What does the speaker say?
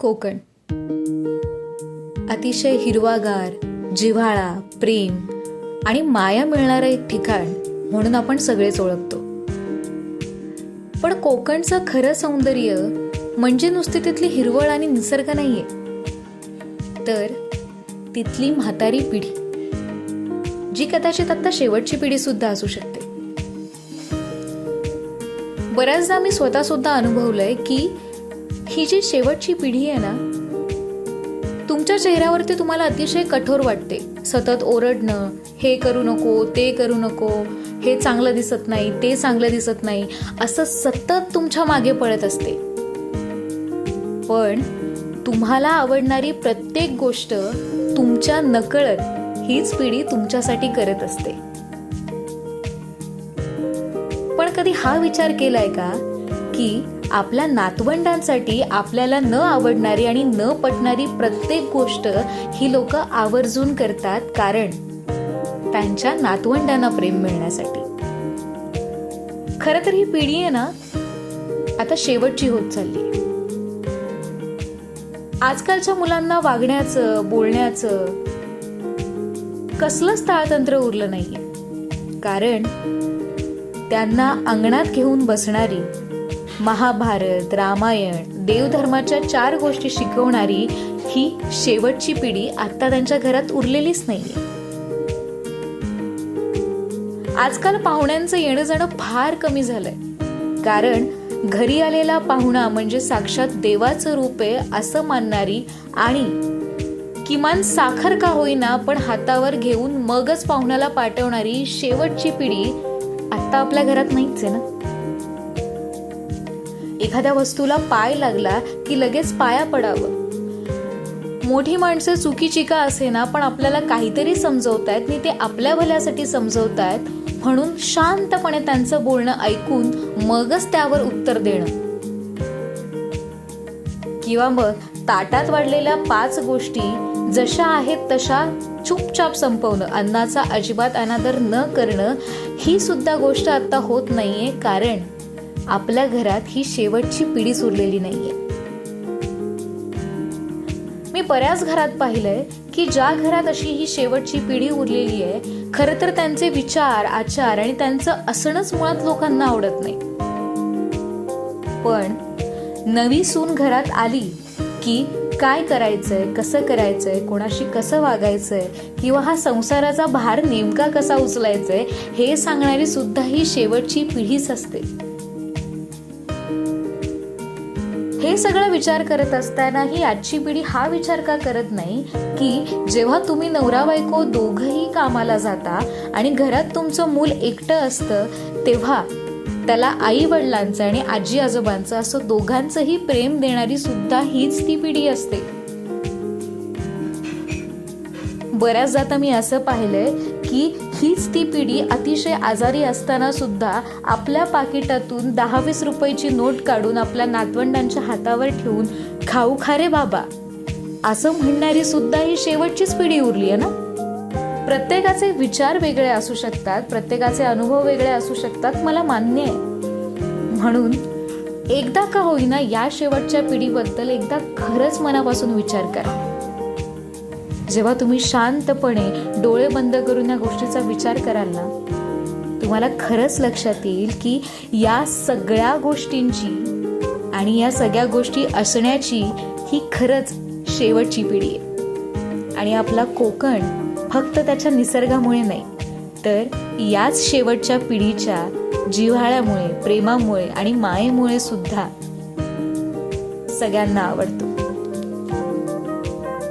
कोकण. अतिशय हिरवागार जिव्हाळा प्रेम आणि माया मिळणारं एक ठिकाण म्हणून आपण सगळेच ओळखतो. पण कोकणचं खरं सौंदर्य म्हणजे नुसती तिथली हिरवळ आणि निसर्ग नाहीये. तर तिथली म्हातारी पिढी जी कदाचित आता शेवटची पिढी सुद्धा असू शकते. बऱ्याचदा मी स्वतः सुद्धा अनुभवलंय की ही जी शेवटची पिढी आहे ना तुमच्या चेहऱ्यावरती तुम्हाला अतिशय कठोर वाटते. सतत ओरडणं हे करू नको ते करू नको हे चांगलं दिसत नाही ते चांगलं दिसत नाही असं सतत तुमच्या मागे पळत असते. पण तुम्हाला आवडणारी प्रत्येक गोष्ट तुमच्या नकळत हीच पिढी तुमच्यासाठी करत असते. पण कधी हा विचार केलाय का की आपल्या नातवंडांसाठी आपल्याला न आवडणारी आणि न पटणारी प्रत्येक गोष्ट ही लोक आवर्जून करतात कारण त्यांच्या नातवंडांना प्रेम मिळण्यासाठी. खरं तर ही पिढी आहे ना आता शेवटची होत चालली. आजकालच्या मुलांना वागण्याचं बोलण्याचं कसलंच ताळतंत्र उरलं नाहीये. कारण त्यांना अंगणात घेऊन बसणारी महाभारत रामायण देवधर्माच्या चार गोष्टी शिकवणारी ही शेवटची पिढी आता त्यांच्या घरात उरलेलीच नाहीये. आजकाल पाहुण्यांचं येणं जाणं फार कमी झालंय. कारण घरी आलेला पाहुणा म्हणजे साक्षात देवाचं रूप आहे असं मानणारी आणि किमान साखर का होईना पण हातावर घेऊन मगच पाहुण्याला पाठवणारी शेवटची पिढी आता आपल्या घरात नाहीच आहे ना? एखाद्या वस्तूला पाय लागला की लगेच पाया पडावं. मोठी माणसं चुकीची का असे ना पण आपल्याला काहीतरी समजवतायत आणि ते आपल्या भल्यासाठी समजवतायत म्हणून शांतपणे त्यांचं बोलणं ऐकून मगच त्यावर उत्तर देणं. किंवा मग ताटात वाढलेल्या पाच गोष्टी जशा आहेत तशा चुपचाप संपवणं अन्नाचा अजिबात अनादर न करणं ही सुद्धा गोष्ट आता होत नाहीये. कारण आपल्या घरात ही शेवटची पिढी उरलेली नाहीये. मी बऱ्याच घरात पाहिलंय की ज्या घरात अशी ही शेवटची पिढी उरलेली आहे खरं तर त्यांचे विचार आचार आणि त्यांचं असणंच मुळात लोकांना आवडत नाही. पण नवी सून घरात आली की काय करायचंय कसं करायचंय कोणाशी कसं वागायचंय किंवा हा संसाराचा भार नेमका कसा उचलायचंय हे सांगणारी सुद्धा ही शेवटची पिढीच असते. हे सगळं विचार करत असताना ही आजची पिढी हा विचार का करत नाही की जेव्हा तुम्ही नवरा बायको दोघही कामाला जाता आणि घरात तुमचं मूल एकटं असतं तेव्हा त्याला आई वडिलांचं आणि आजी आजोबांचं असं दोघांचंही प्रेम देणारी सुद्धा हीच ती पिढी असते. बऱ्याचदा आता मी असं पाहिलंय की हीच ती पिढी अतिशय आजारी असताना सुद्धा आपल्या पाकिटातून दहा वीस रुपयाची नोट काढून आपल्या नातवंडांच्या हातावर ठेवून खाऊ खा रे बाबा. असं म्हणणारी सुद्धा ही शेवटचीच पिढी उरली आहे ना? प्रत्येकाचे विचार वेगळे असू शकतात प्रत्येकाचे अनुभव वेगळे असू शकतात मला मान्य आहे. म्हणून एकदा का होईना या शेवटच्या पिढीबद्दल एकदा खरंच मनापासून विचार करा. जेव्हा तुम्ही शांतपणे डोळे बंद करून या गोष्टीचा विचार कराल ना तुम्हाला खरंच लक्षात येईल की या सगळ्या गोष्टींची आणि या सगळ्या गोष्टी असण्याची ही खरंच शेवटची पिढी आहे. आणि आपला कोकण फक्त त्याच्या निसर्गामुळे नाही तर याच शेवटच्या पिढीच्या जिव्हाळ्यामुळे प्रेमामुळे आणि मायेमुळे सुद्धा सगळ्यांना आवडतो.